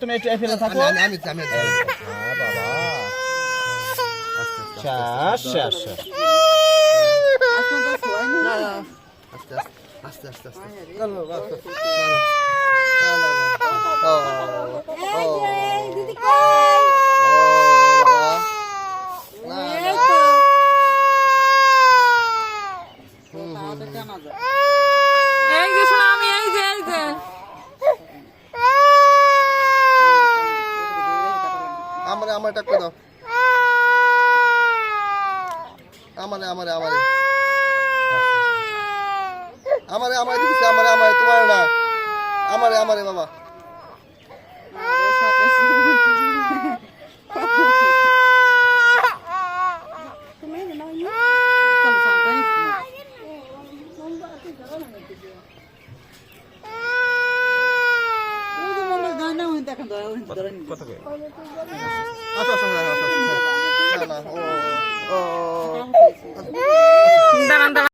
তুমি একটু এই ফেলে থাকো আমি আমি হ্যাঁ বাবা শ্বাস শ্বাস শ্বাস আস্তে আস্তে আস্তে আস্তে আমারে আমার টাকা দাও আমারে আমারে আমারে আমারে আমারে দিছি আমারে আমারে তোমার না আমারে আমারে বাবা কত করে আসো আসো আসো আসো না না ও ও